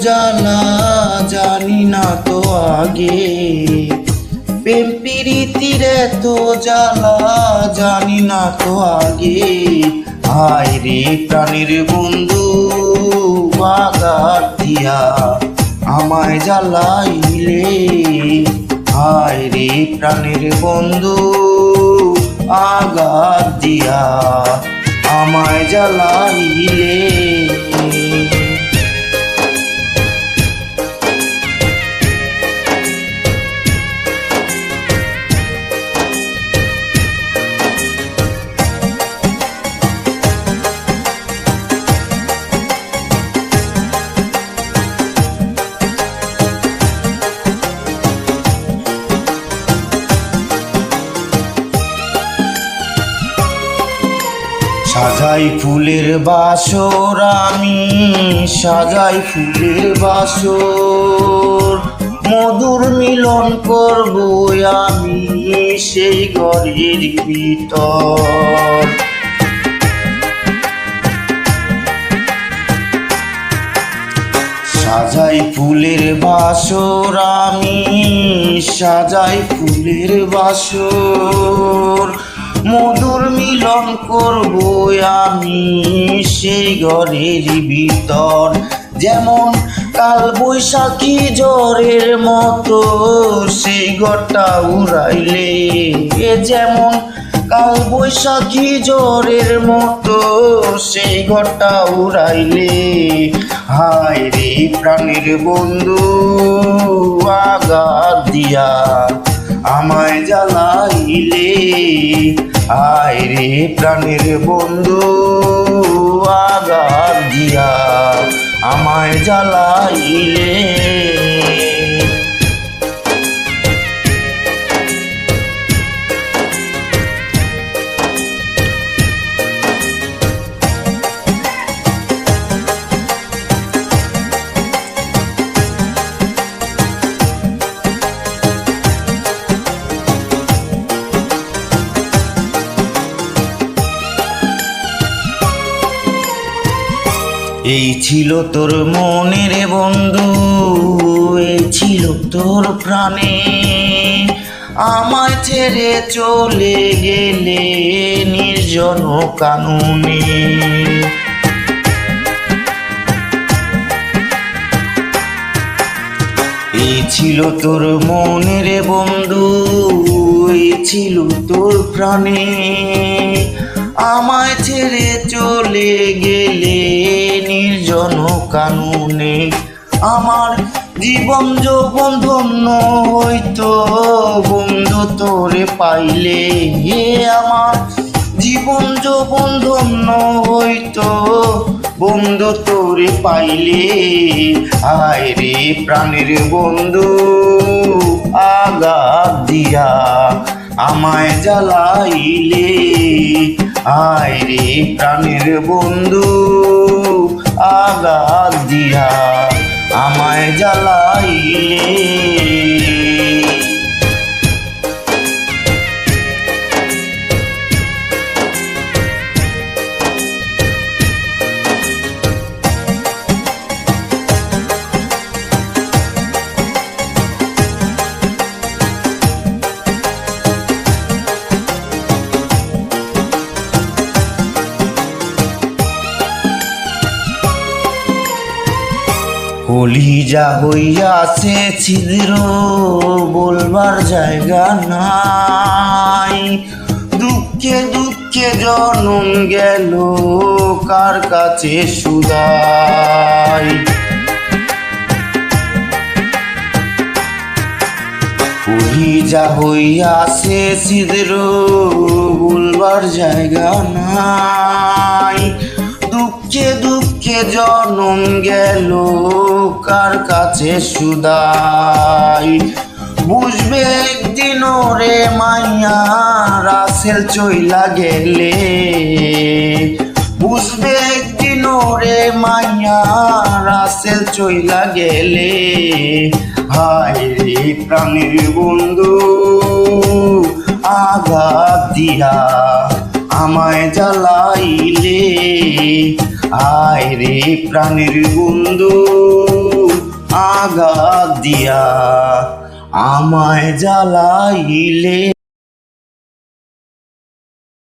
জ্বালা জানি না তো আগে। প্রেম প্রীতির এত জ্বালা জানি না তো আগে। হায় রে প্রাণীর বন্ধু, বাগার দিয়া আমায় জ্বালাইলে। হায় রে প্রাণীর বন্ধু আগার দিয়া আমায় জ্বালাইলে। সাজাই ফুলের বাসর, আমি সাজাই ফুলের বাসর। মধুর মিলন করব আমি সেই ঘরের ভিতর। সাজাই ফুলের বাসর, আমি সাজাই ফুলের বাসর। মধুর মিলন করব আমি সেই ঘরের ভিতর। যেমন কাল বৈশাখী জ্বরের মতো সেই ঘরটা উড়াইলে। এ যেমন কাল বৈশাখী জ্বরের মতো সেই ঘরটা উড়াইলে। হায় রে প্রাণের বন্ধু, আঘাত দিয়া। আমায় জ্বালাইলে। আয় রে প্রাণের বন্ধু আগার দিয়া আমায় জ্বালাইলে। এই ছিল তোর মনের বন্ধু এই ছিল তোর প্রাণে। আমায় ছেড়ে চলে গেলে নির্জন কানুনে। এই ছিল তোর মনের বন্ধু এই ছিল তোর প্রাণে। আমায় ছেড়ে চলে গেলে নির্জন কানুনে আমার জীবন যৌবন ধন্য হইতো। বন্ধু তোরে পাইলে হে আমার জীবন যৌবন ধন্য হইতো। বন্ধু তোরে পাইলে আয় রে প্রাণের বন্ধু, আঘাত দিয়া আমায় জ্বালাইলে আয় রে প্রাণের বন্ধু আঘাত দিয়া আমায় জ্বালাইলে। কলিজা হইয়াছে ছিদ্র, বলবার জায়গা নাই। দুঃখে দুঃখে জনম গেল, কার কাছে সুদাই? কলিজা হইয়াছে ছিদ্র, বলবার জায়গা নাই। দুঃখে জনম গেল, কার কাছে সুদাই? বুঝবে একদিন রে মাইয়া, রাসেল চইলা গেলে। বুঝবে একদিন রে মাইয়া, রাসেল চইলা গেলে। হায় রে প্রাণের বন্ধু, আঘাত দিয়া আমায় জ্বালাইলে। আয় রে প্রাণের বন্ধু আঘাত দিয়া আমায় জ্বালাইলে।